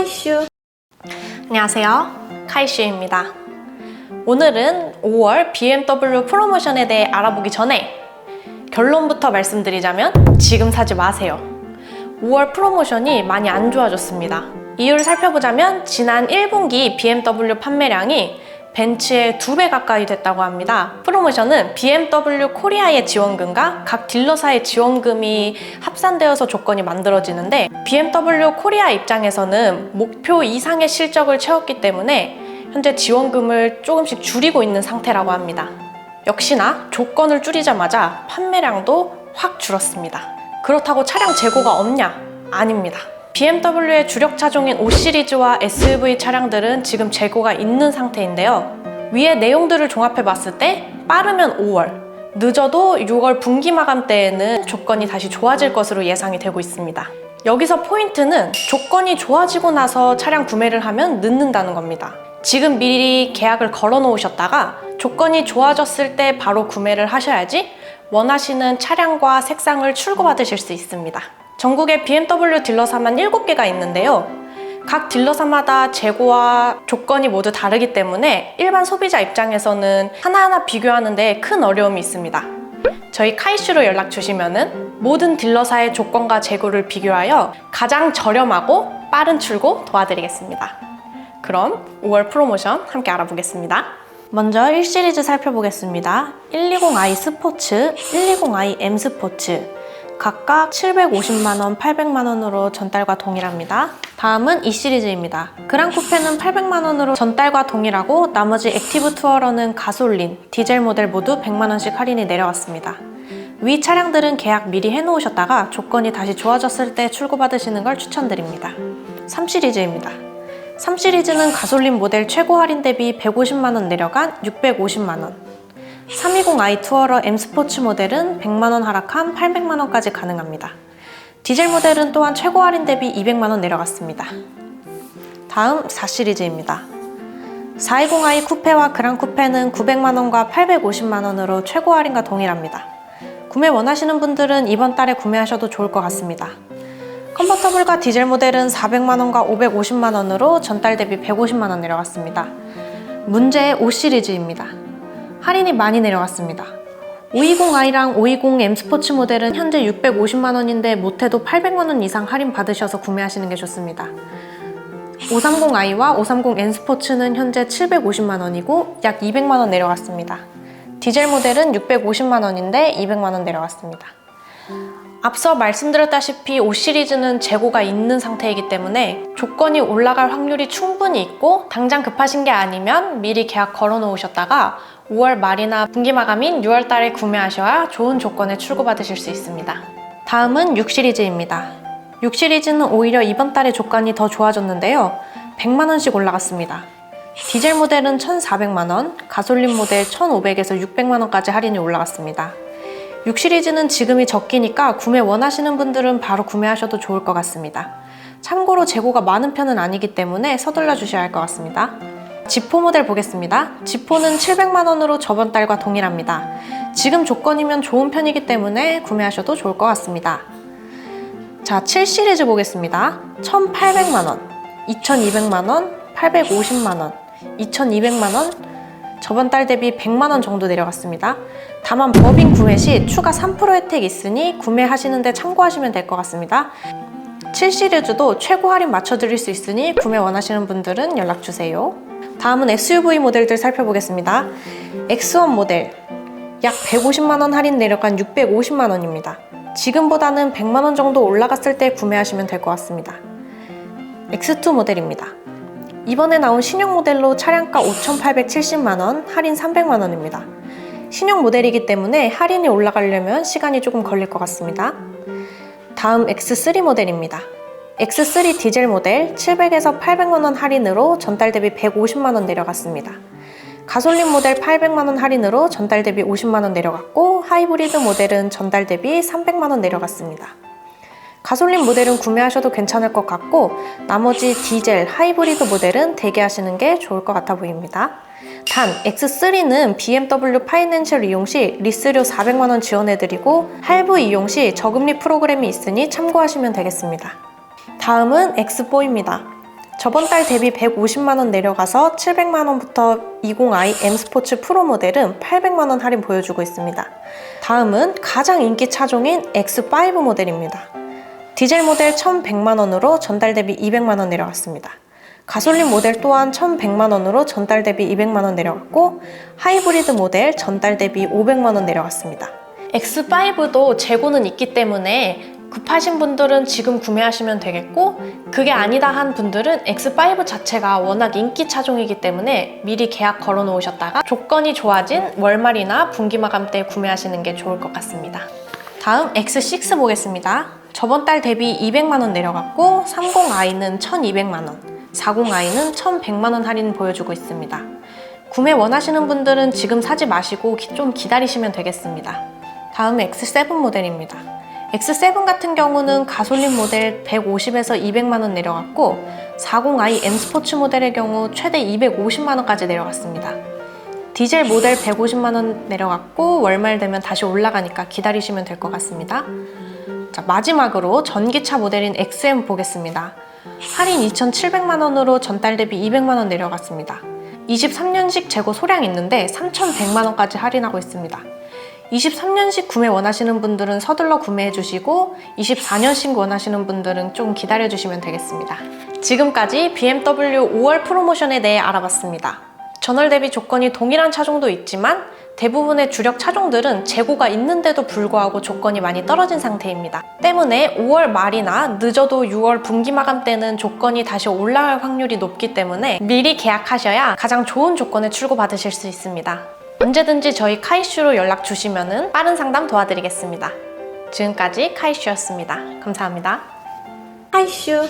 카이슈. 안녕하세요. 카이슈입니다. 오늘은 5월 BMW 프로모션에 대해 알아보기 전에 결론부터 말씀드리자면 지금 사지 마세요. 5월 프로모션이 많이 안 좋아졌습니다. 이유를 살펴보자면 지난 1분기 BMW 판매량이 벤츠의 두 배 가까이 됐다고 합니다. 프로모션은 BMW 코리아의 지원금과 각 딜러사의 지원금이 합산되어서 조건이 만들어지는데 BMW 코리아 입장에서는 목표 이상의 실적을 채웠기 때문에 현재 지원금을 조금씩 줄이고 있는 상태라고 합니다. 역시나 조건을 줄이자마자 판매량도 확 줄었습니다. 그렇다고 차량 재고가 없냐? 아닙니다. BMW의 주력 차종인 5 시리즈와 SUV 차량들은 지금 재고가 있는 상태인데요. 위의 내용들을 종합해 봤을 때 빠르면 5월, 늦어도 6월 분기 마감 때에는 조건이 다시 좋아질 것으로 예상이 되고 있습니다. 여기서 포인트는 조건이 좋아지고 나서 차량 구매를 하면 늦는다는 겁니다. 지금 미리 계약을 걸어 놓으셨다가 조건이 좋아졌을 때 바로 구매를 하셔야지 원하시는 차량과 색상을 출고받으실 수 있습니다. 전국에 BMW 딜러사만 7개가 있는데요. 각 딜러사마다 재고와 조건이 모두 다르기 때문에 일반 소비자 입장에서는 하나하나 비교하는데 큰 어려움이 있습니다. 저희 카이슈로 연락 주시면은 모든 딜러사의 조건과 재고를 비교하여 가장 저렴하고 빠른 출고 도와드리겠습니다. 그럼 5월 프로모션 함께 알아보겠습니다. 먼저 1시리즈 살펴보겠습니다. 120i 스포츠, 120i M 스포츠. 각각 750만원, 800만원으로 전달과 동일합니다. 다음은 2시리즈입니다. 그랑 쿠페는 800만원으로 전달과 동일하고 나머지 액티브 투어러는 가솔린, 디젤 모델 모두 100만원씩 할인이 내려왔습니다. 위 차량들은 계약 미리 해놓으셨다가 조건이 다시 좋아졌을 때 출고받으시는 걸 추천드립니다. 3시리즈입니다. 3시리즈는 가솔린 모델 최고 할인 대비 150만원 내려간 650만원. 320i 투어러 M 스포츠 모델은 100만원 하락한 800만원까지 가능합니다. 디젤 모델은 또한 최고 할인 대비 200만원 내려갔습니다. 다음 4시리즈입니다. 420i 쿠페와 그랑 쿠페는 900만원과 850만원으로 최고 할인과 동일합니다. 구매 원하시는 분들은 이번 달에 구매하셔도 좋을 것 같습니다. 컨버터블과 디젤 모델은 400만원과 550만원으로 전달 대비 150만원 내려갔습니다. 문제의 5시리즈입니다. 할인이 많이 내려갔습니다. 520i랑 520M 스포츠 모델은 현재 650만원인데 못해도 800만원 이상 할인 받으셔서 구매하시는 게 좋습니다. 530i와 530N 스포츠는 현재 750만원이고 약 200만원 내려갔습니다. 디젤 모델은 650만원인데 200만원 내려갔습니다. 앞서 말씀드렸다시피 5 시리즈는 재고가 있는 상태이기 때문에 조건이 올라갈 확률이 충분히 있고 당장 급하신 게 아니면 미리 계약 걸어 놓으셨다가 5월 말이나 분기 마감인 6월 달에 구매하셔야 좋은 조건에 출고받으실 수 있습니다. 다음은 6 시리즈입니다. 6 시리즈는 오히려 이번 달에 조건이 더 좋아졌는데요. 100만 원씩 올라갔습니다. 디젤 모델은 1,400만 원, 가솔린 모델 1,500에서 600만 원까지 할인이 올라갔습니다. 6 시리즈는 지금이 적기니까 구매 원하시는 분들은 바로 구매하셔도 좋을 것 같습니다. 참고로 재고가 많은 편은 아니기 때문에 서둘러 주셔야 할 것 같습니다. 지포 모델 보겠습니다. 지포는 700만 원으로 저번 달과 동일합니다. 지금 조건이면 좋은 편이기 때문에 구매하셔도 좋을 것 같습니다. 자, 7 시리즈 보겠습니다. 1,800만 원, 2,200만 원, 850만 원, 2,200만 원, 저번 달 대비 100만 원 정도 내려갔습니다. 다만 법인 구매 시 추가 3% 혜택이 있으니 구매하시는데 참고하시면 될 것 같습니다. 7 시리즈도 최고 할인 맞춰드릴 수 있으니 구매 원하시는 분들은 연락주세요. 다음은 SUV 모델들 살펴보겠습니다. X1 모델 약 150만원 할인 내려간 650만원입니다. 지금보다는 100만원 정도 올라갔을 때 구매하시면 될 것 같습니다. X2 모델입니다. 이번에 나온 신형 모델로 차량가 5,870만원, 할인 300만원입니다. 신형 모델이기 때문에 할인이 올라가려면 시간이 조금 걸릴 것 같습니다. 다음 X3 모델입니다. X3 디젤 모델 700에서 800만원 할인으로 전달 대비 150만원 내려갔습니다. 가솔린 모델 800만원 할인으로 전달 대비 50만원 내려갔고 하이브리드 모델은 전달 대비 300만원 내려갔습니다. 가솔린 모델은 구매하셔도 괜찮을 것 같고 나머지 디젤, 하이브리드 모델은 대기하시는 게 좋을 것 같아 보입니다. 단 X3는 BMW 파이낸셜 이용 시 리스료 400만원 지원해드리고 할부 이용 시 저금리 프로그램이 있으니 참고하시면 되겠습니다. 다음은 X4입니다. 저번 달 대비 150만 원 내려가서 700만 원부터 20i M 스포츠 프로 모델은 800만 원 할인 보여주고 있습니다. 다음은 가장 인기 차종인 X5 모델입니다. 디젤 모델 1,100만 원으로 전달 대비 200만 원 내려갔습니다. 가솔린 모델 또한 1,100만 원으로 전달 대비 200만 원 내려갔고 하이브리드 모델 전달 대비 500만 원 내려갔습니다. X5도 재고는 있기 때문에 급하신 분들은 지금 구매하시면 되겠고 그게 아니다 한 분들은 X5 자체가 워낙 인기 차종이기 때문에 미리 계약 걸어 놓으셨다가 조건이 좋아진 월말이나 분기 마감 때 구매하시는 게 좋을 것 같습니다. 다음 X6 보겠습니다. 저번 달 대비 200만 원 내려갔고 30i는 1200만 원, 40i는 1100만 원 할인 보여주고 있습니다. 구매 원하시는 분들은 지금 사지 마시고 기- 좀 기다리시면 되겠습니다. 다음 X7 모델입니다. X7 같은 경우는 가솔린 모델 150에서 200만 원 내려갔고 40i M 스포츠 모델의 경우 최대 250만 원까지 내려갔습니다. 디젤 모델 150만 원 내려갔고 월말 되면 다시 올라가니까 기다리시면 될 것 같습니다. 자, 마지막으로 전기차 모델인 XM 보겠습니다. 할인 2,700만 원으로 전달 대비 200만 원 내려갔습니다. 23년식 재고 소량 있는데 3,100만 원까지 할인하고 있습니다. 23년식 구매 원하시는 분들은 서둘러 구매해 주시고 24년식 원하시는 분들은 좀 기다려 주시면 되겠습니다. 지금까지 BMW 5월 프로모션에 대해 알아봤습니다. 전월 대비 조건이 동일한 차종도 있지만 대부분의 주력 차종들은 재고가 있는데도 불구하고 조건이 많이 떨어진 상태입니다. 때문에 5월 말이나 늦어도 6월 분기 마감 때는 조건이 다시 올라갈 확률이 높기 때문에 미리 계약하셔야 가장 좋은 조건을 출고받으실 수 있습니다. 언제든지 저희 카이슈로 연락 주시면 빠른 상담 도와드리겠습니다. 지금까지 카이슈였습니다. 감사합니다. 카이슈